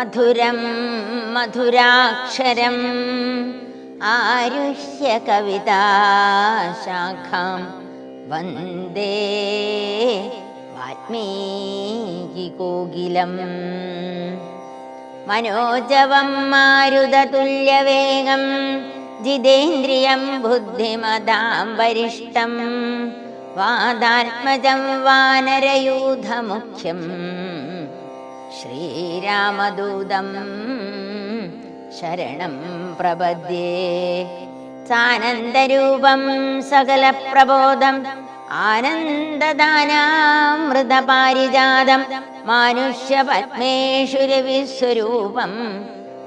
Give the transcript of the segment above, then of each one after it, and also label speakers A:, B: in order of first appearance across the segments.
A: മധുരം മധുരാക്ഷരം ആരുഷ്യ കവിതാശാഖാം വന്ദേ വാൽമീകികോകിലം മനോജവം മാരുതതുല്യവേഗം ജിതേന്ദ്രിയം ബുദ്ധിമതാം വരിഷ്ടം വാദാത്മജം വാനരയൂഥമുഖ്യം ശ്രീരാമദൂതം ശരണം പ്രപദ്യേ. സാനന്ദരൂപം സകലപ്രബോധം ആനന്ദദാനാമൃതപാരിജാതം മാനുഷ്യപത്മേഷു രവിസ്വരൂപം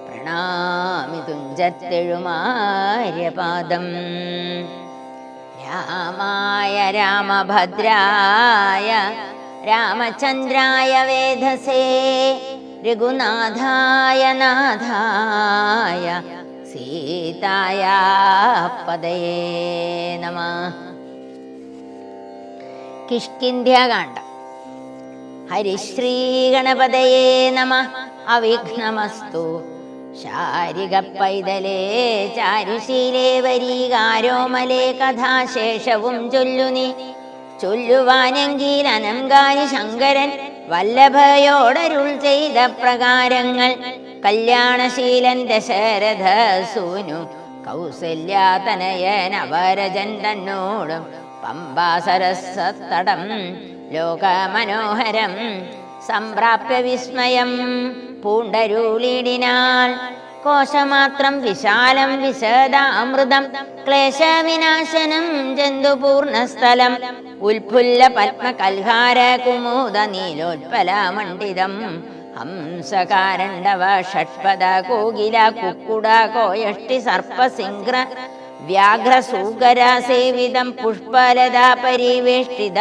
A: പ്രണാമി തുഞ്ചത്തെഴുമാര്യപാദം രാമായ രാമഭദ്രായ രാമചന്ദ്രായ വേധസേ രഘുനാഥായ നാഥായ സീതായ പദയേ നമ. കിഷ്കിന്ധ്യാകാന്ഡം ഹരിശ്രീ ഗണപതയേ നമ. അവിഘ്നമസ്തു. ശാരിക പൈതലേ ചാരുശീലേ വരീകാരോമലേ കഥാശേഷവും ചൊല്ലുനി. ചൊല്ലുവാനെങ്കിൽ അനങ്കാരി ശങ്കരൻ വല്ലഭയോടരുൾ ചെയ്ത പ്രകാരങ്ങൾ. കല്യാണശീലൻ ദശരഥ സൂനു കൗസല്യാതനയൻ അവരജൻ തന്നോടും. പമ്പാസരസത്തടം ലോകമനോഹരം. സംപ്രാപ്യ വിസ്മയം പൂണ്ടരുളിടിനാൾ കോശമാത്രം വിശാലം വിശദ അമൃതം ക്ലേശവിനാശനം ജന്തുപൂർണസ്ഥലം ഉൽഫുല്ല പത്മകൽഹാര കുമുദ നീലോത്പല മണ്ഡിതം ഹംസകാരണ്ടവ ഷഡ്പദ കോകില കുക്കുട കോയഷ്ടി സർപ്പസിംഗ്ര വ്യാഘ്രസൂകര സേവിതം പുഷ്പലത പരിവേഷ്ടിത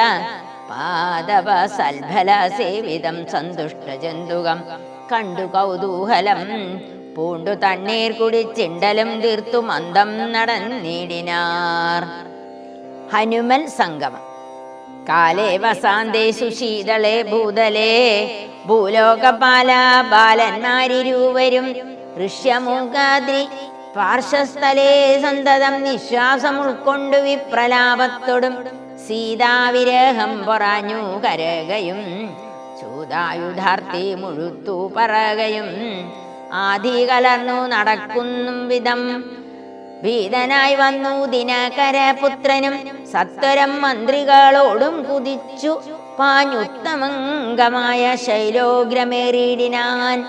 A: പാദവ സൽഫല സേവിതം സന്തുഷ്ട ജന്തുകം കണ്ടു കൗതൂഹലം പൂണ്ടു തണ്ണീർ കുടി കുടിച്ചിണ്ടലും തീർത്തു മന്ദം നടന്നിടിനാർ ഹനുമൽ സംഗമം. കാലേ വസാന്തേ സുശീതളേ ഭൂതലേ ഭൂലോകപാല ബാലന്മാരിരുവരും. ഋഷ്യമൂകാദ്രി പാർശ്വസ്ഥലേ സന്തതം നിശ്വാസം ഉൾക്കൊണ്ടു വിപ്രലാപത്തോടും. സീതാവിരഹം പൊറാഞ്ഞു കരകയും ചൂതായുധാർത്തി മുഴുത്തു പറകയും. ആദി കലർന്നു നടക്കുന്നും വിധം. ഭീതനായി വന്നു ദിനകരപുത്രനും സത്വരം മന്ത്രികളോടും കുതിച്ചു പാഞ്ഞുത്തമംഗമായ ശൈലോഗ്രമേറിയിടിനാൻ.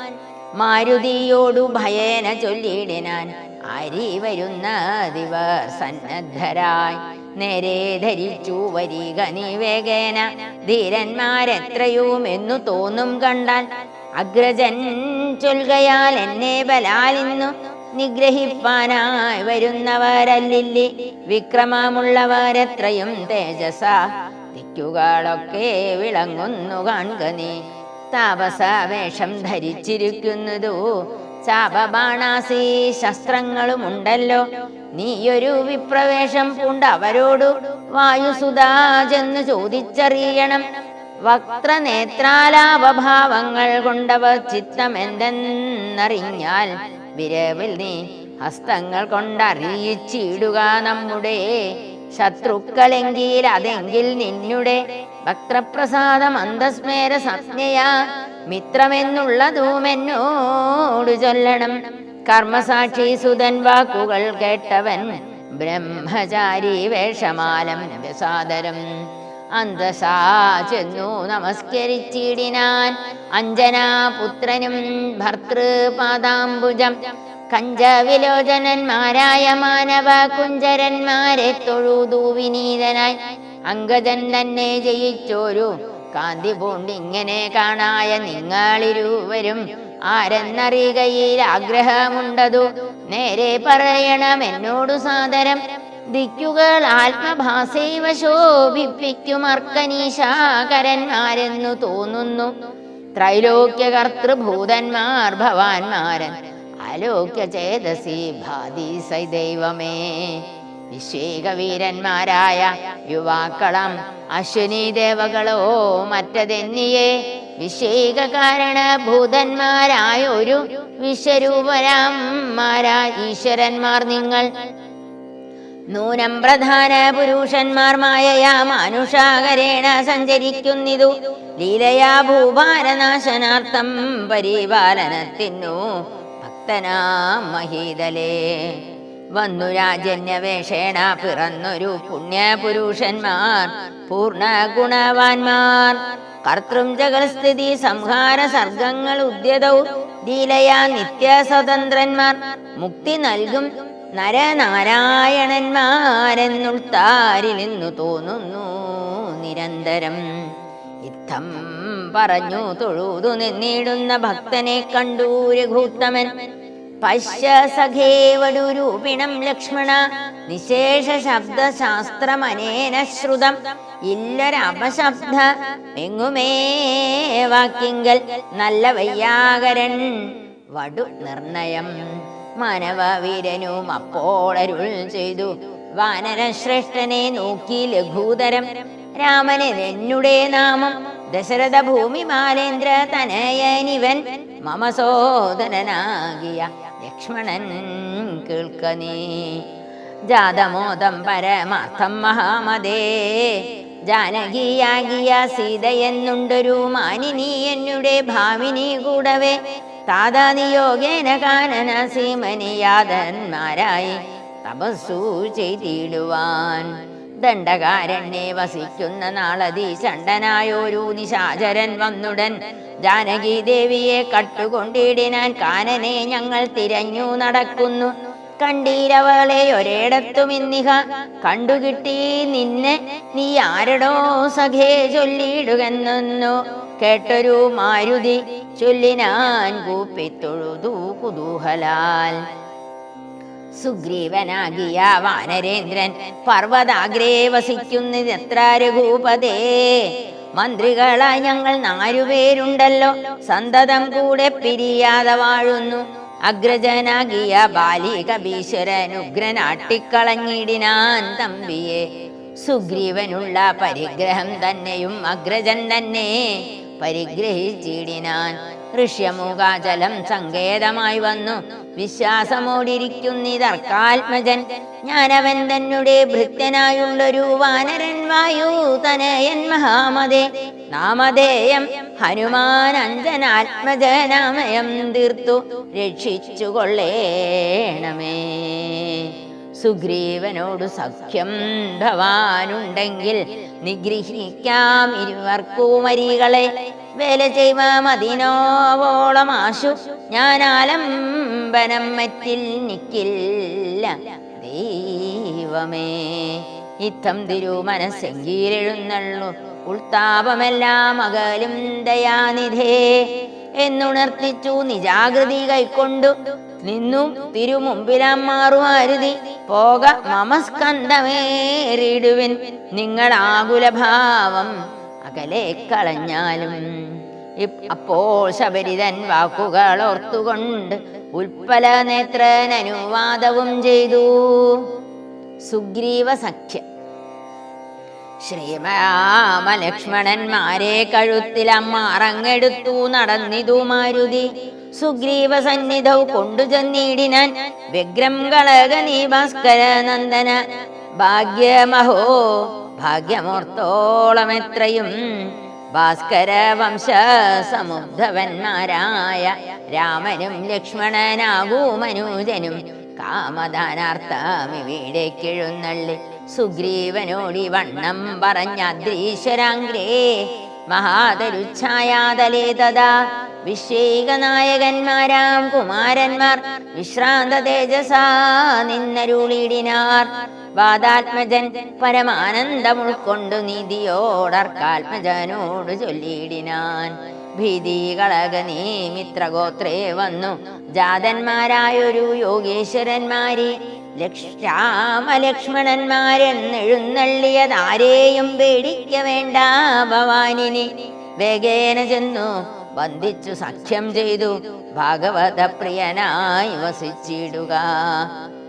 A: മാരുതിയോടു ഭയേന ചൊല്ലിയിടിനാൻ. അരി വരുന്ന ദിവ സന്നദ്ധരായി നേരെ ധരിച്ചു വരിക നീ വേഗേന ധീരന്മാരെത്രയും എന്നു തോന്നും കണ്ടാൽ അഗ്രജൻ ചൊൽകയാൽ എന്നെ ബലാലിന്നു. നിഗ്രഹിപ്പാനായി വരുന്നവരല്ലില്ലി. വിക്രമമുള്ളവരെത്രയും തേജസ. തിക്കുകളൊക്കെ വിളങ്ങുന്നു കാണുക നീ. താപസ വേഷം ധരിച്ചിരിക്കുന്നതു ചാപബാണാസി ശസ്ത്രങ്ങളുമുണ്ടല്ലോ. നീയൊരു വിപ്രവേഷം പൂണ്ട അവരോടു വായുസുതാ ചെന്ന് ചോദിച്ചറിയണം. വക്രനേത്രാലാപഭാവങ്ങൾ കൊണ്ടവ ചിത്തം എന്തെന്നറിഞ്ഞാൽ വിരവിൽ നീ ഹസ്തങ്ങൾ കൊണ്ടറിയിച്ചിടുക നമ്മുടെ ശത്രുക്കളെങ്കിൽ അതെങ്കിൽ നിന്നുടെ ഭക്തപ്രസാദം അന്തസ്മേര സംജ്ഞയാ മിത്രമെന്നുള്ളതും എന്നോട് ചൊല്ലണം. കർമ്മസാക്ഷി സുതൻ വാക്കുകൾ കേട്ടവൻ ബ്രഹ്മചാരി വേഷമാലം വ്യസാദരം അന്തസാ ചെന്നു നമസ്കരിച്ചിടിനാൻ അഞ്ജനാപുത്രനും ഭർത്തൃപാദാംബുജം കഞ്ചവിലോചനന്മാരായ മാനവ കുഞ്ചരന്മാരെ തൊഴുതു വിനീതനായി അങ്കജൻ തന്നെ ജയിച്ചോരു കാന്തി പൂണ്ടിങ്ങനെ കാണായ നിങ്ങളിരുവരും ആരെന്നറിയുകയിൽ ആഗ്രഹമുണ്ടതു. നേരെ പറയണം എന്നോടു സാദരം. ദിക്കുകൾ ആത്മഭാസൈവ ശോഭിപ്പിക്കുമർക്കനീശാകരന്മാരെന്നു തോന്നുന്നു. ത്രൈലോക്യകർത്തൃഭൂതന്മാർ ഭവാന്മാരൻ ആലോക്യ ചേതസി ഭാതി സൈദൈവമേ വിശ്വേകവീരന്മാരായ യുവാക്കളം അശ്വിനി ദേവകളോ മറ്റതെന്നിയെ. വിശ്വേക കാരണ ഭൂതന്മാരായൊരു വിശ്വരൂപരാമാരാ ഈശ്വരന്മാർ നിങ്ങൾ. നൂനം പ്രധാന പുരുഷന്മാർ മായയാ മാനുഷാകരേണ സഞ്ചരിക്കുന്നിതു. ലീലയാ ഭൂഭാരനാശനാർത്ഥം പരിപാലനത്തിനു ഭക്തനാം മഹീതലേ. വന്നു രാജന്യവേഷേണ പിറന്നൊരു പുണ്യപുരുഷന്മാർ പൂർണ ഗുണവാന്മാർ കർത്തൃം ജഗൽസ്ഥിതി സംഹാര സർഗങ്ങൾ ഉദ്യതൗ. ലീലയാ നിത്യസ്വതന്ത്രന്മാർ. മുക്തി നൽകും നരനാരായണന്മാരെന്നുൾത്താരിൽ നിന്നു തോന്നുന്നു. നിരന്തരം ഇത്തം പറഞ്ഞു തൊഴുതു നിന്നിടുന്ന ഭക്തനെ കണ്ടു രഘൂത്തമൻ. പശ്യ സഖേവടുരൂപിണം ലക്ഷ്മണ നിശേഷ ശബ്ദ ശാസ്ത്രമനേന ശ്രുതം. ഇല്ലൊരപശബ്ദ എങ്ങുമേ വാക്കിങ്കൽ നല്ല വയ്യാകരൻ വടു നിർണയം. മാനവവീരനും അപ്പോൾ അരുൾ ചെയ്തു. വാനരശ്രേഷ്ഠനെ നോക്കി ലഘൂതരം രാമന് എന്നുടേ നാമം ദശരഥ ഭൂമി മാലേന്ദ്ര തനയനിവൻ മമ സോദരനാകിയ ലക്ഷ്മണൻ കേൾക്ക നീ. ജാതമോദം പരമാർത്ഥം മഹാമതേ ജാനകിയാകിയ സീതയെന്നുണ്ടൊരു മാനിനി എന്നുടെ ഭാവിനി കൂടവേ താതാ കാനനസീമനിയാതന്മാരായി കാനന സീമനിയാതന്മാരായി തപസ്സു ചെയ്തിടുവാൻ. ദണ്ഡകാരണ്യെ വസിക്കുന്ന നാളതി ചണ്ടനായൊരു നിശാചരൻ വന്നുടൻ. ജാനകി ദേവിയെ കട്ടുകൊണ്ടിടിനാൻ കാനനെ ഞങ്ങൾ തിരഞ്ഞു നടക്കുന്നു. കണ്ടീരവളെ ഒരിടത്തും ഇന്നിഹ കണ്ടുകിട്ടി നിന്നെ. നീ ആരടോ സഖേ ചൊല്ലിയിടുകെന്നു കേട്ടൊരു മാരുതി ചൊല്ലിനാൻ കൂപ്പിത്തൊഴുതു കുതൂഹലാൽ. സുഗ്രീവനാകിയ വാനരേന്ദ്രൻ പർവതാഗ്രേ വസിക്കുന്നതെത്ര രഘൂപതേ. മന്ത്രികളായി ഞങ്ങൾ നാലുപേരുണ്ടല്ലോ സന്തതം കൂടെ പിരിയാതെ വാഴുന്നു. അഗ്രജനാകിയ ബാലിക ഭീശ്വരൻ ഉഗ്രനാട്ടിക്കളഞ്ഞിടിനാൻ തമ്പിയെ. സുഗ്രീവനുള്ള പരിഗ്രഹം തന്നെയും അഗ്രജൻ തന്നെ. പരിഗ്രഹിച്ചിടിനാൻ. ഋഷ്യമുഖാചലം സങ്കേതമായി വന്നു. വിശ്വാസമോടിരിക്കുന്നിതർക്കാത്മജൻ. ഞാനവൻ തന്നെ ഭൃത്യനായുള്ളൊരു വാനരൻ വായു തനയൻ മഹാമതേ. നാമധേയം ഹനുമാൻ അഞ്ജനാത്മജനാമയം തീർത്തു. രക്ഷിച്ചു കൊള്ളേണമേ സുഗ്രീവനോട് സഖ്യം ഭവാനുണ്ടെങ്കിൽ നിഗ്രഹിക്കാം ഇരുവർക്കൂമരികളെ വേല ചെയ്യുവാം അതിനോവോളം ആശു. ഞാൻ ആലംബനം മറ്റിൽ നിക്കില്ല. ദൈവമേ ഇത്തം തിരു മനസ്സെങ്കിലെഴുന്നള്ളു ഉൾത്താപമെല്ലാം അകലും ദയാനിധേ. എന്നുണർത്തിച്ചു നിജാകൃതി കൈക്കൊണ്ടു. നിന്നും തിരുമുമ്പിലാം മാറുവാരുതി പോക മമസ്കന്ധമേറിടുവിൻ നിങ്ങളാകുലഭാവം അകലെ കളഞ്ഞാലും. അപ്പോൾ ശബരിതൻ വാക്കുകൾ ഓർത്തുകൊണ്ട് ഉൽപ്പല നേത്രൻ അനുവാദവും ചെയ്തു. സുഗ്രീവ സഖ്യ ശ്രീരാമലക്ഷ്മണന്മാരെ കഴുത്തിലമ്മാറങ്ങെടുത്തു നടന്നിതു മാരുതി സുഗ്രീവ സന്നിധൗ കൊണ്ടുചെന്നിടിനാൻ വിഗ്രം കളക നീ ഭാസ്കര നന്ദന ഭാഗ്യമഹോ ഭാഗ്യമോർത്തോളമെത്രയും. ഭാസ്കര വംശ സമുദ്ധവന്മാരായ രാമനും ലക്ഷ്മണനാകൂ മനൂജനും കാമദാനാർത്ഥമിവിടേക്കെഴുന്നള്ളി. സുഗ്രീവനോടി വണ്ണം പറഞ്ഞ അദ്രീശ്വരാംഗ്രേ മഹാതരുച്ഛായാതലേ തഥാ. വിശ്വേക നായകന്മാരാം കുമാരന്മാർ വിശ്രാന്ത തേജസാ നിന്നരുളിടിനാർ വാദാത്മജൻ പരമാനന്ദം ഉൾക്കൊണ്ടു നിധിയോടർക്കാത്മജനോട് ചൊല്ലിയിടിനാൻ. ഭീതികളക നീ മിത്രഗോത്രേ വന്നു. ജാതന്മാരായൊരു യോഗേശ്വരന്മാരെ രാമലക്ഷ്മണന്മാരെന്നെഴുന്നള്ളിയതാരെയും പേടിക്ക വേണ്ട ഭവാനിനി. വേഗേന ചെന്നു വന്ദിച്ചു സഖ്യം ചെയ്തു ഭാഗവത പ്രിയനായി വസിച്ചിടുക.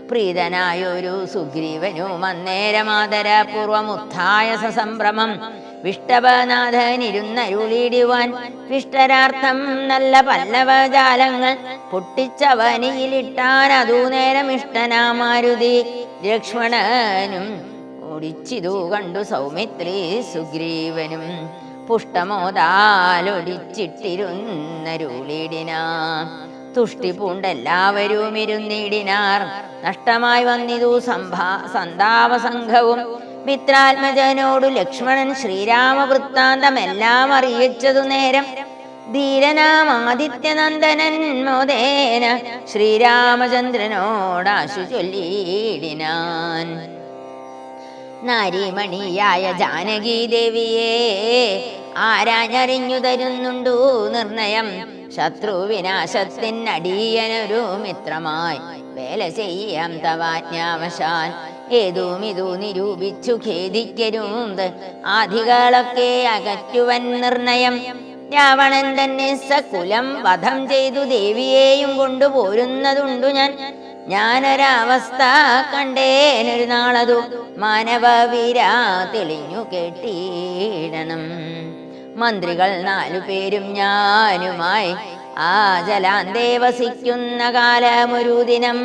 A: പ്രീതനായൊരു സുഗ്രീവനും അന്നേരമാതരപൂർവമുത്ഥായ സസംഭ്രമം വിഷ്ടപനാഥനിരുന്നരുളിടുവാൻ വിഷ്ടരാർത്ഥം നല്ല പല്ലവജാലങ്ങൾ പൊട്ടിച്ചവനിയിലിട്ടാൻ അതു നേരം ഇഷ്ടനാമാരുതി ലക്ഷ്മണനും ഒടിച്ചിതു കണ്ടു സൗമിത്രി സുഗ്രീവനും പുഷ്ടമോതാലൊടിച്ചിട്ടിരുന്നരുളിടിനാ. തുഷ്ടി പൂണ്ടെല്ലാവരും ഇരുന്നിടിനാർ നഷ്ടമായി വന്നിതു സംഭാ സന്താപസംഘവും മിത്രാത്മജനോടു ലക്ഷ്മണൻ ശ്രീരാമവൃത്താന്തമെല്ലാം അറിയിച്ചതു നേരം ധീരനാം ആദിത്യനന്ദനൻ മോദേന ശ്രീരാമചന്ദ്രനോടാശു ചൊല്ലിയിടിനാൻ. നാരിമണിയായ ജാനകി ദേവിയെ ആരാഞ്ഞറിഞ്ഞു തരുന്നുണ്ടു നിർണയം. ശത്രുവിനാശത്തിനടിയനൊരു മിത്രമായി. വേല ചെയ്യാം തവാജ്ഞാവശാൽ ഏതും ഇതു നിരൂപിച്ചു ഖേദിക്കരുന്ത് ആധികളൊക്കെ അകറ്റുവൻ നിർണയം. രാവണൻ തന്നെ സകുലം വധം ചെയ്തു ദേവിയെയും കൊണ്ടുപോരുന്നതുണ്ടു ഞാൻ. ഞാനൊരവസ്ഥ കണ്ടേനൊരു നാളതു മാനവവീര തെളിഞ്ഞു കേട്ടിടണം മന്ത്രികൾ നാലു പേരും ഞാനുമായി ആ ജലാന്തേ വസിക്കുന്ന കാലമൊരു ദിനം.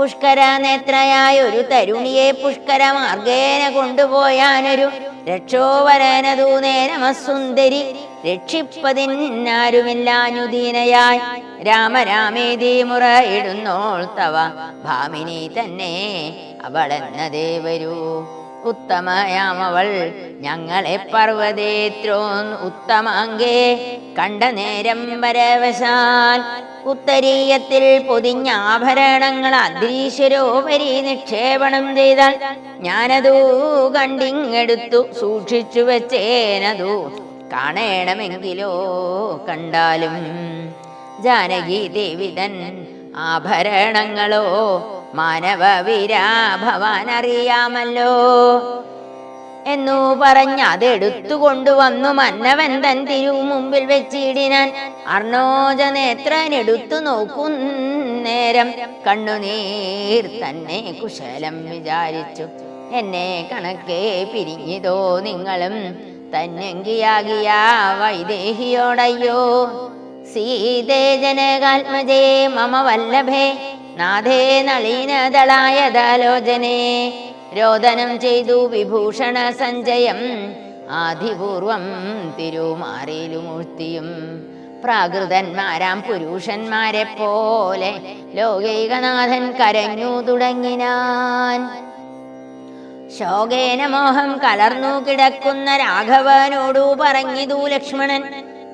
A: പുഷ്കര നേത്രയായ ഒരു തരുണിയെ പുഷ്കര മാർഗേന കൊണ്ടുപോയാനൊരു രക്ഷോവരനതു നേരമസുന്ദരി രക്ഷിപ്പതിനാരുമില്ലാഞ്ഞുദീനയായി രാമരാമേതി മുറയിടുന്നോൾ തവ ഭാമിനി തന്നെ അവളെന്നതേ വരൂ ഉത്തമയാമവൾ. ഞങ്ങളെ പർവതേത്രോൻ ഉത്തമാങ്കേ കണ്ട നേരം വരവശാൽ ഉത്തരീയത്തിൽ പൊതിഞ്ഞ ആഭരണങ്ങൾ അദ്രീശ്വരോപരി നിക്ഷേപണം ചെയ്താൽ ഞാനതു കണ്ടിങ്ങെടുത്തു സൂക്ഷിച്ചു വെച്ചേനതു കാണണമെങ്കിലോ കണ്ടാലും. ജാനകി ദേവിതൻ ആഭരണങ്ങളോ മാനവ ഭവാൻ അറിയാമല്ലോ എന്നു പറഞ്ഞ് അതെടുത്തു കൊണ്ടുവന്നു മന്നവൻ തൻ തിരു മുമ്പിൽ വെച്ചിടിനാൻ. അർണോജ നേത്രൻ എടുത്തു നോക്കുന്നേരം കണ്ണുനീർ തന്നെ കുശലം വിചാരിച്ചു. എന്നെ കണക്കേ പിരിഞ്ഞിതോ നിങ്ങളും തന്നെങ്കിയാകിയ വൈദേഹിയോടയ്യോ. സീതേ ജനകാത്മജേ മമ വല്ലഭേ. നാഥേ നളീനദളായതാലോചനേ രോദനം ചെയ്തു വിഭൂഷണ സഞ്ജയം ആധിപൂർവം തിരുമാറിയിലുമൂർത്തിയും പ്രാകൃതന്മാരാം പുരുഷന്മാരെ പോലെ ലോകൈകനാഥൻ കരഞ്ഞു തുടങ്ങിനാൻ. ശോകേന മോഹം കലർന്നു കിടക്കുന്ന രാഘവനോടു പറഞ്ഞിതു ലക്ഷ്മണൻ.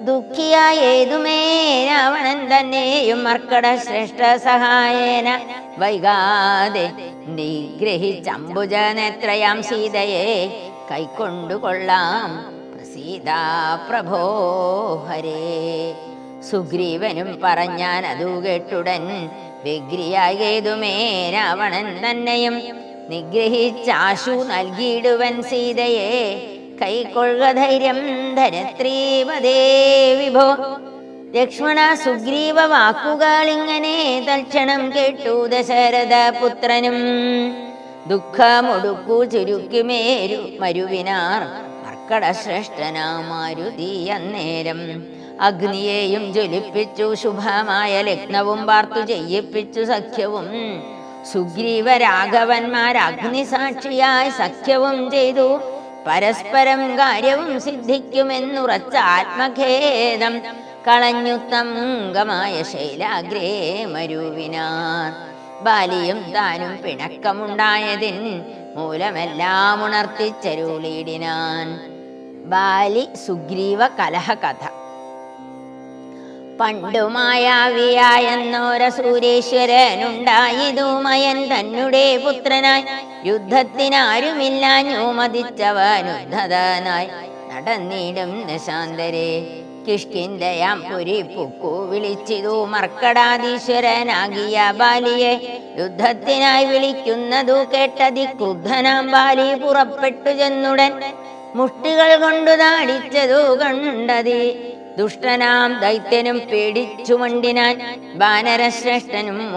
A: ദുഃഖിയായ ഏതുമേ രാവണൻ തന്നെയും മർക്കട ശ്രേഷ്ഠ സഹായേന. വൈകാതെ നിഗ്രഹിച്ചംബുജനേത്രയാം സീതയെ കൈക്കൊണ്ടുകൊള്ളാം. പ്രസീതാ പ്രഭോ ഹരേ. സുഗ്രീവനും പറഞ്ഞാൻ അതു കേട്ടുടൻ വിഗ്രിയായതുമേ രാവണൻ തന്നെയും നിഗ്രഹിച്ചാശു നൽകിയിടുവൻ സീതയെ. കൈക്കൊള്ളുക ധൈര്യം ധരത്രീപദേ വിഭോ. ലക്ഷ്മണ സുഗ്രീവ വാക്കുകൾ ഇങ്ങനെ തൽക്ഷണം കേട്ടു ദശരഥ പുത്രനും. ദുഃഖമൊടുക്കു ചുരുക്കുമേരു മരുവിനാർ മർക്കട ശ്രേഷ്ഠനാമാരുതി അന്നേരം അഗ്നിയെയും ജ്വലിപ്പിച്ചു ശുഭമായ ലഗ്നവും പാർത്തു ചെയ്യിപ്പിച്ചു സഖ്യവും. സുഗ്രീവ രാഘവന്മാർ അഗ്നിസാക്ഷിയായി സഖ്യവും ചെയ്തു. പരസ്പരം കാര്യവും സിദ്ധിക്കുമെന്നുറച്ച ആത്മഖേദം കളഞ്ഞുത്തങ്കമായ ശൈലാഗ്രേ മരുവിനാർ. ബാലിയും താനും പിണക്കമുണ്ടായതിൻ മൂലമെല്ലാം ഉണർത്തിച്ചരുളിയിടിനാൻ ബാലി സുഗ്രീവ കലഹ കഥ പണ്ടുമായാവിയായെന്നോര സൂരേശ്വരനുണ്ടായിതു മയൻ തന്നെ പുത്രനായി യുദ്ധത്തിനാരുമില്ലാഞ്ഞു മതിച്ചവനുദ്ധതനായി. നടന്നിടും നിശാന്തരെ കിഷ്കിന്തയാം പുരി പുക്കു വിളിച്ചിതു. മർക്കടാധീശ്വരനാകിയ ബാലിയെ യുദ്ധത്തിനായി വിളിക്കുന്നതു കേട്ടതി ക്രുദ്ധനാം ബാലി പുറപ്പെട്ടു ചെന്നുടൻ. മുഷ്ടികൾ കൊണ്ടു താടിച്ചതു കണ്ടതി. ദുഷ്ടനാം ദൈത്യനും പേടിച്ചു മണ്ടിനാൻ വാനരശ്രേഷ്ഠനും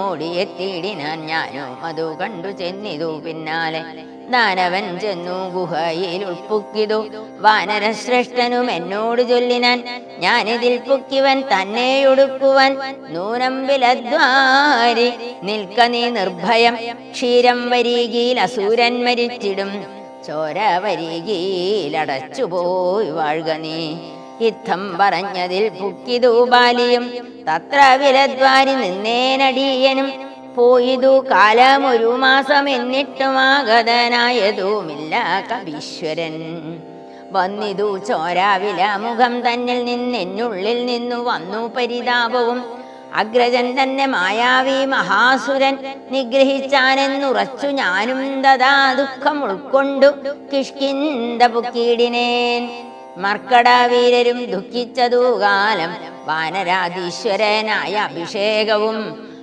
A: തേടിനാൻ ഞാനോ അതു കണ്ടു ചെന്നിതു പിന്നാലെ. ദാനവൻ ചെന്നു ഗുഹയിൽ ഉൾപ്പുക്കിതു വാനരശ്രേഷ്ഠനും എന്നോട് ചൊല്ലിനാൻ ഞാനിതിൽ പുക്കിവൻ തന്നെ ഒടുക്കുവൻ. നൂനം വിലദ്വാരി നിൽക്ക നീ നിർഭയം. ക്ഷീരം വരികിയിൽ അസൂരൻ മരിച്ചിടും. ചോര വരികയിലടച്ചുപോയി വാഴുക നീ. യുദ്ധം പറഞ്ഞതിൽ പുക്കിതു ബാലിയും തത്ര വിലദ്വാരി നിന്നേനടിയനും. പോയിതു കാലം ഒരു മാസം എന്നിട്ടും ആഗതനായതുമില്ല കവീശ്വരൻ വന്നിതു ചോരാവില മുഖം തന്നിൽ നിന്നെന്നുള്ളിൽ നിന്നു വന്നു പരിതാപവും. അഗ്രജൻ തന്നെ മായാവി മഹാസുരൻ നിഗ്രഹിച്ചാനെന്നുറച്ചു ഞാനും തഥാ ദുഃഖം ഉൾക്കൊണ്ടു കിഷ്കിന്ത പുക്കീടിനേൻ. മർക്കടവീരരും ദുഃഖിച്ചതു കാലം. വാനരാധീശ്വരനായ അഭിഷേകവും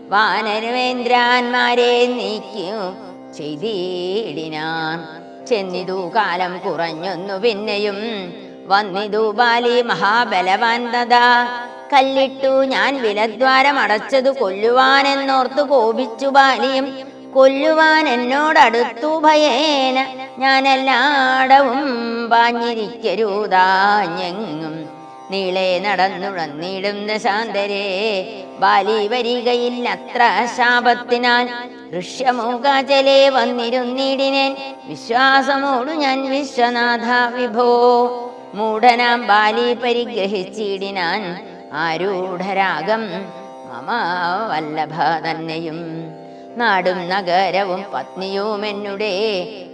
A: വാനരവേന്ദ്രാന്മാരെ നീക്കിയും ചെയ്തിടിനാൻ ചെന്നിതു കാലം കുറഞ്ഞൊന്നു പിന്നെയും വന്നിതു ബാലി മഹാബലവാൻ തഥാ. കല്ലിട്ടു ഞാൻ വിലദ്വാരം അടച്ചതു കൊല്ലുവാനെന്നോർത്തു കോപിച്ചു ബാലിയും കൊല്ലുവാൻ എന്നോടടുത്തു ഭയേന. ഞാനെല്ലാടവും പാഞ്ഞിരിക്കരുതാഞ്ഞെങ്ങും നീളെ നടന്നുഴന്നിടും ദശാന്തരേ ബാലി വരികയില്ലത്ര ശാപത്തിനാൽ. ഋഷ്യമൂകാചലെ വന്നിരുന്നിടിനേൻ വിശ്വാസമോടു ഞാൻ വിശ്വനാഥ വിഭോ. മൂഢനാം ബാലി പരിഗ്രഹിച്ചിടിനാൻ ആരൂഢരാഗം മമ വല്ലഭ തന്നെയും. നാടും നഗരവും പത്നിയും എന്നുടെ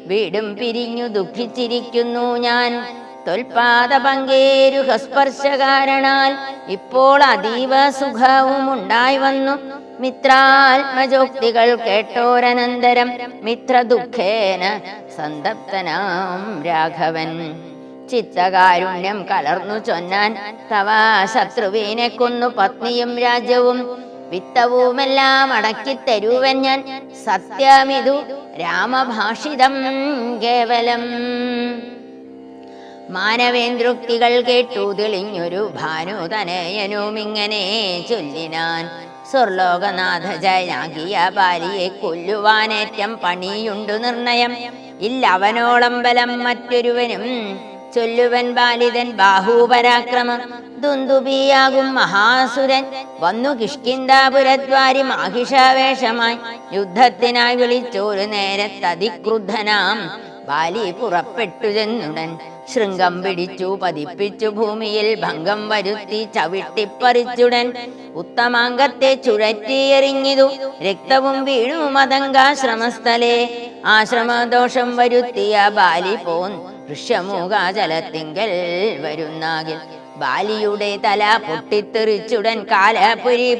A: വീടും പിരിഞ്ഞു ദുഃഖിച്ചിരിക്കുന്നു ഞാൻ. തൊൽപാദ പങ്കേരുഹസ്പർശകാരണാൽ ഇപ്പോൾ അതീവ സുഖവും ഉണ്ടായി വന്നു. മിത്രാത്മജോക്തികൾ കേട്ടോരനന്തരം മിത്ര ദുഃഖേന സന്തപ്തനാം രാഘവൻ. ചിത്തകാരുണ്യം കലർന്നു ചൊന്നാൻ തവ ശത്രുവിനെ കൊന്നു പത്നിയും രാജ്യവും. വിത്തവുമെല്ലാം അടക്കി തരുവൻ ഞാൻ. സത്യമിതു രാമഭാഷിതം കേവലം. മാനവേന്ദ്രുക്തികൾ കേട്ടു തെളിഞ്ഞൊരു ഭാനുതനയനും ഇങ്ങനെ ചൊല്ലിനാൻ. സ്വർലോകനാഥ ജയനാകിയ ബാലിയെ കൊല്ലുവാനേറ്റം പണിയുണ്ടു നിർണയം. ഇല്ലവനോളം ബലം മറ്റൊരുവനും ചൊല്ലുവൻ ബാലിതൻ ബാഹുപരാക്രമം. ദുന്ദുബിയാകും മഹാസുരൻ. വന്നു കിഷ്കിന്താപുരദ്വാരി മാഹിഷാവേഷമായി. യുദ്ധത്തിനായി വിളിച്ചൊരു നേരത്തതിക്രുദ്ധനാം ബാലി പുറപ്പെട്ടു ചെന്നുടൻ. ശൃംഗം പിടിച്ചു പതിപ്പിച്ചു ഭൂമിയിൽ ഭംഗം വരുത്തി ചവിട്ടിപ്പറിച്ചുടൻ. ഉത്തമാംഗത്തെ ചുഴറ്റിയെറിഞ്ഞിതു. രക്തവും വീണു മതങ്കാശ്രമസ്ഥലേ ആശ്രമദോഷം വരുത്തിയ ബാലി പോൻ ഋഷ്യമൂകാചലത്തിങ്കൽ വരുന്നാകിൽ ബാലിയുടെ തല പൊട്ടിത്തെറിച്ചുടൻ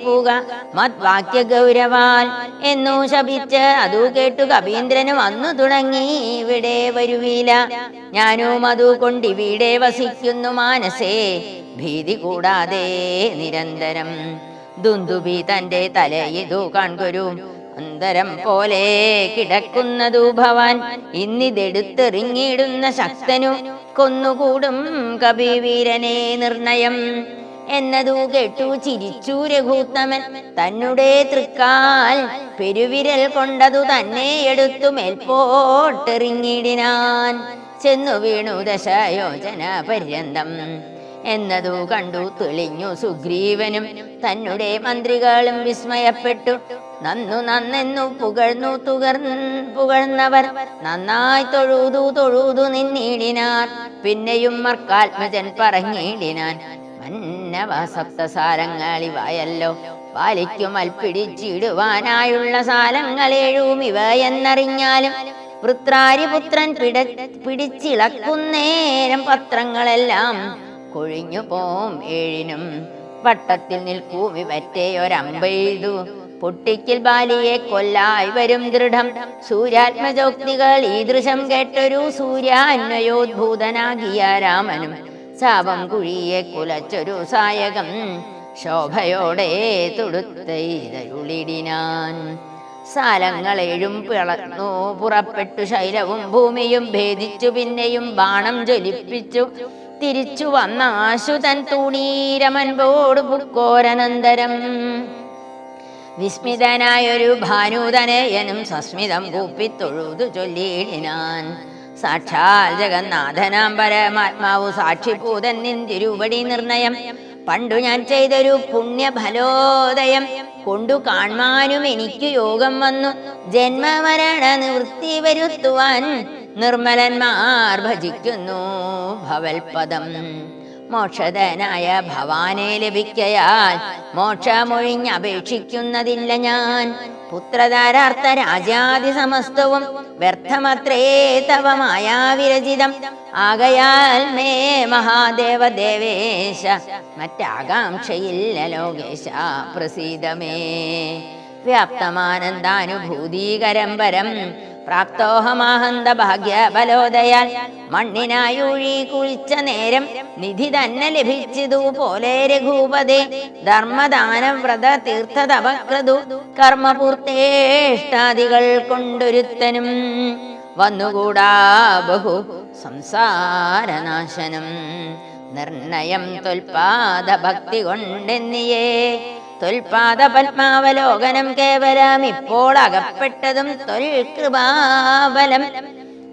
A: പൂക മത്വാക്യ ഗൗരവാൽ എന്നു ശപിച്ച് അതു കേട്ടു കവീന്ദ്രന് അന്നു തുടങ്ങി ഇവിടെ വരുവീല. ഞാനും അതു കൊണ്ടിവിടെ വസിക്കുന്നു മാനസേ. ഭീതി കൂടാതെ നിരന്തരം ദുന്ദുബി തന്റെ തലയിതു കാൺകൊരു അന്തരം പോലെ കിടക്കുന്നതു ഭവാൻ. ഇന്നിതെടുത്തെറിഞ്ഞിടുന്ന ശക്തനു കൊന്നുകൂടും കപിവീരനെ നിർണയം. എന്നതു കേട്ടു ചിരിച്ചു രഘൂത്തമൻ. തന്നെ തൃക്കാൽ പെരുവിരൽ കൊണ്ടതു തന്നെ എടുത്തു മേൽപോട്ടെറിഞ്ഞിടിനാൻ. ചെന്നു വീണു ദശയോജന പര്യന്തം. എന്നതു കണ്ടു തെളിഞ്ഞു സുഗ്രീവനും. തന്നെ മന്ത്രികളും വിസ്മയപ്പെട്ടു. നന്നു നന്നെന്നു പുകഴ്ന്നു തുകർ പുകഴ്ന്നവർ നന്നായി തൊഴുതു തൊഴുതു നിന്നിടിനാർ പിന്നെയും മർക്കാത്മജൻ പറഞ്ഞിടിനാൻ. മന്നവ സപ്തസാരങ്ങളിവയല്ലോ പാലിക്കും അൽപ്പിടിച്ചിടുവാനായുള്ള സാലങ്ങളേഴും ഇവ എന്നറിഞ്ഞാലും വൃത്രാരിപുത്രൻ പിട പിടിച്ചിളക്കുന്നേരം പത്രങ്ങളെല്ലാം കൊഴിഞ്ഞു പോം ഏഴിനും. വട്ടത്തിൽ നിൽക്കൂ വിവറ്റേയൊരമ്പെയ്തു പൊട്ടിക്കൽ ബാലിയെ കൊല്ലായി വരും ദൃഢം. സൂര്യാത്മജോക്തികൾ ഈ ദൃശം കേട്ടൊരു സൂര്യാന്വയോദ്ഭൂതനാകിയ രാമനും ശാപം കുഴിയെ കുലച്ചൊരു സായകം. ശോഭയോടെ തുടുത്തരുളിടിനാൻ സാലങ്ങളേഴും പിളർന്നു പുറപ്പെട്ടു ശൈലവും ഭൂമിയും ഭേദിച്ചു പിന്നെയും ബാണം ജ്വലിപ്പിച്ചു. തിരിച്ചു വന്ന ആശുതൻ തൂണീരമൻപോട് പുക്കോരനന്തരം. വിസ്മിതനായൊരു ഭാനൂതനയനും സസ്മിതം കൂപ്പിത്തൊഴുതു ചൊല്ലിയിടിനാൻ. സാക്ഷാൽ ജഗന്നാഥനാം പരമാത്മാവു സാക്ഷിഭൂതൻ നിന്തിരുപടി നിർണയം. പണ്ടു ഞാൻ ചെയ്തൊരു പുണ്യഫലോദയം കൊണ്ടു കാണുവാനും എനിക്ക് യോഗം വന്നു. ജന്മമരണ നിവൃത്തി വരുത്തുവാൻ നിർമ്മലന്മാർ ഭജിക്കുന്നു ഭവൽപദം. മോക്ഷതനായ ഭവാനെ ലഭിക്കയാൽ മോക്ഷമൊഴിഞ്ഞപേക്ഷിക്കുന്നതില്ല ഞാൻ. പുത്രധാരാർത്ഥ രാജാതി സമസ്തവും വ്യർത്ഥമത്രേ തവ മായാവിരചിതം ആകയാൽ മേ മഹാദേവ ദേവേശ മറ്റാകാംക്ഷയില്ല ലോകേശ പ്രസീതമേ. വ്യാപ്തമാനന്ദാനുഭൂതീകരം പരം പ്രാപ്തോഹമാഹന്ത ഭാഗ്യ ബലോദയാൽ മണ്ണിനായൂഴി കുഴിച്ച നേരം നിധി തന്നെ ലഭിച്ചതു പോലെ രഘൂപതേ. ധർമ്മദാന വ്രത തീർത്ഥതപക്രതു കർമ്മപൂർത്തേഷ്ടാദികൾ കൊണ്ടൊരുത്തനും വന്നുകൂടാ ബഹു സംസാരനാശനം. നിർണയം തൊൽപാദ ഭക്തി കൊണ്ടെന്നിയേ തൊൽപാദ പത്മാവലോകനം കേവലം ഇപ്പോൾ അകപ്പെട്ടതും തൊൽകൃപാബലം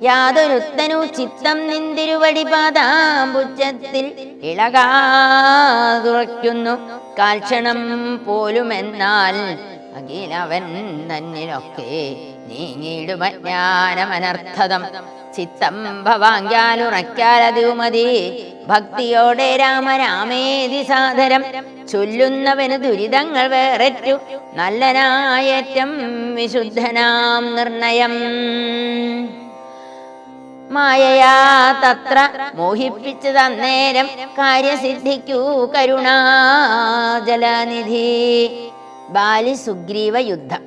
A: യാതൊരുത്തനു ചിത്തം നിന്തിരുവടി പാദാംബുജത്തിൽ ഇളകാതുറയ്ക്കുന്നു. കാൽക്ഷണം പോലുമെന്നാൽ അഖിലവൻ തന്നിലൊക്കെ നീങ്ങിയിടുമജ്ഞാനമനർത്ഥതം. ചിത്തം ഭവാങ്കാലുറയ്ക്കാലതിവു ഭക്തിയോടെ ഭക്തിയോടെ രാമരാമേതി സാധരം ചൊല്ലുന്നവന് ദുരിതങ്ങൾ വേറെറ്റു നല്ലനായറ്റം വിശുദ്ധനാം നിർണയം. മായയാ തത്ര മോഹിപ്പിച്ചു തന്നേരം കാര്യസിദ്ധിക്കൂ കരുണാജലനിധി. ബാലി സുഗ്രീവ യുദ്ധം.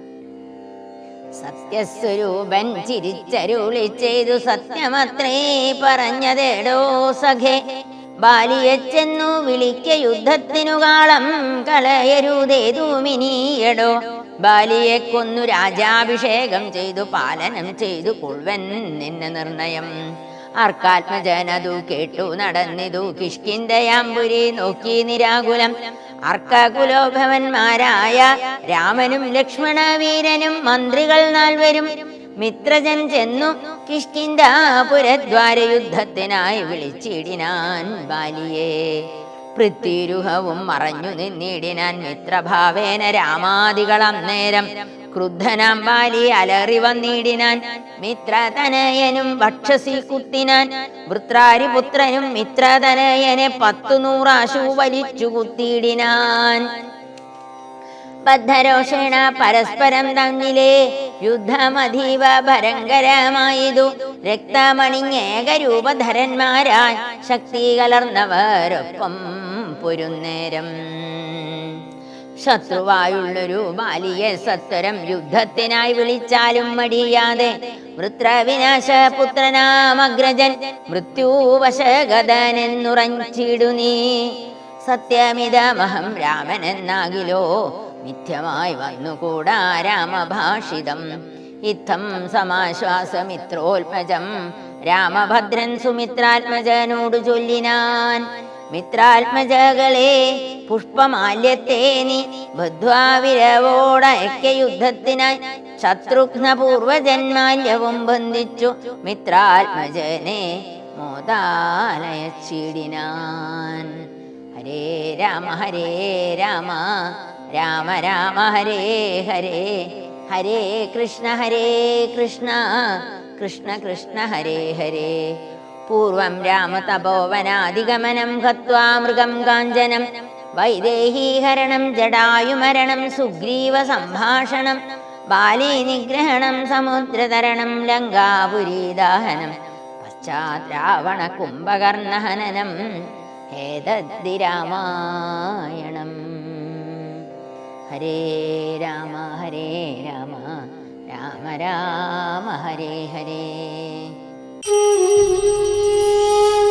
A: സത്യസ്വരൂപൻ ചിരിച്ചരുളി ചെയ്തു സത്യമത്രേ പറഞ്ഞതേടോ സഖേ. ബാലിയച്ചെന്നു വിളിക്ക യുദ്ധത്തിനു കാളം കളയരുതേതുമിനിയടോ. ബാലിയെ കൊന്നു രാജാഭിഷേകം ചെയ്തു പാലനം ചെയ്തു കൊഴുവൻ നിന്ന നിർണയം. അർക്കാത്മജനതു കേട്ടു നടന്നിതു കിഷ്കിന്തയാമ്പുരി നോക്കി നിരാകുലം. അർക്കാകുലോഭവന്മാരായ രാമനും ലക്ഷ്മണ വീരനും മന്ത്രികൾ നാൽവരും മിത്രജൻ ചെന്നു കിഷ്കിന്താപുരദ്വാര യുദ്ധത്തിനായി വിളിച്ചിടിനാൻ ബാലിയെ. പൃഥ്വിരുഹവും മറഞ്ഞു നിന്നിടിനാൻ മിത്രഭാവേന രാമാദികൾ അന്നേരം ക്രുദ്ധനാം വാലി അലറി വന്നിടിനാൻ മിത്രതനയനും ഭക്ഷസി കുത്തിനാൻ വൃത്രാരിപുത്രനും മിത്രതനയനെ പത്തു നൂറാശു വലിച്ചു കുത്തിയിടിനാൻ. ബദ്ധരോഷേണ പരസ്പരം തമ്മിലെ യുദ്ധമധീവ ഭരങ്കരമായതു രക്തമണിഞ്ഞേകരൂപധരന്മാരായി ശക്തി കലർന്നവരൊപ്പം പൊരുന്നേരം. ശത്രുവായുള്ളൊരു ബാലിയെ സത്വരം യുദ്ധത്തിനായി വിളിച്ചാലും മടിയാതെ. വൃത്രവിനാശ പുത്രനാമഗ്രജൻ മൃത്യുവശഗതനെന്നുറഞ്ചിടു നീ. സത്യമിതമഹം രാമനെന്നാകിലോ? മിഥ്യമായി വന്നുകൂടാ രാമഭാഷിതം. ഇത്തം സമാശ്വാസമിത്രോത്മജം രാമഭദ്രൻ സുമിത്രാത്മജനോട് ചൊല്ലിനാൻ. മിത്രാത്മജകളെ പുഷ്പമാല്യത്തെ നീ ബദ്ധ്വാവിരവോടയക്ക യുദ്ധത്തിനായി ശത്രുഘ്ന പൂർവജന്മാല്യവും ബന്ധിച്ചു മിത്രാത്മജനെ മോദാലയച്ചിടിനാൻ. ഹരേ രാമ ഹരേ രാമ രാമ രാമ ഹരേ ഹരേ ഹരേ കൃഷ്ണ ഹരേ കൃഷ്ണ കൃഷ്ണ കൃഷ്ണ ഹരേ ഹരേ. പൂർവം രാമതപോവനാധിഗമനം ഹത്വാ മൃഗം കാഞ്ചനം വൈദേഹീഹരണം ജടായുമരണം സുഗ്രീവ സംഭാഷണം ബാലീ നിഗ്രഹണം സമുദ്രതരണം ലങ്കാപുരീദാഹനം പശ്ചാത് രാവണ കുംഭകർണഹനനം ഹേതദ്ധി രാമായണം ഹരേ രാമ ഹരേ രാമ രാമ രാമ ഹരേ ഹരേ Thank you.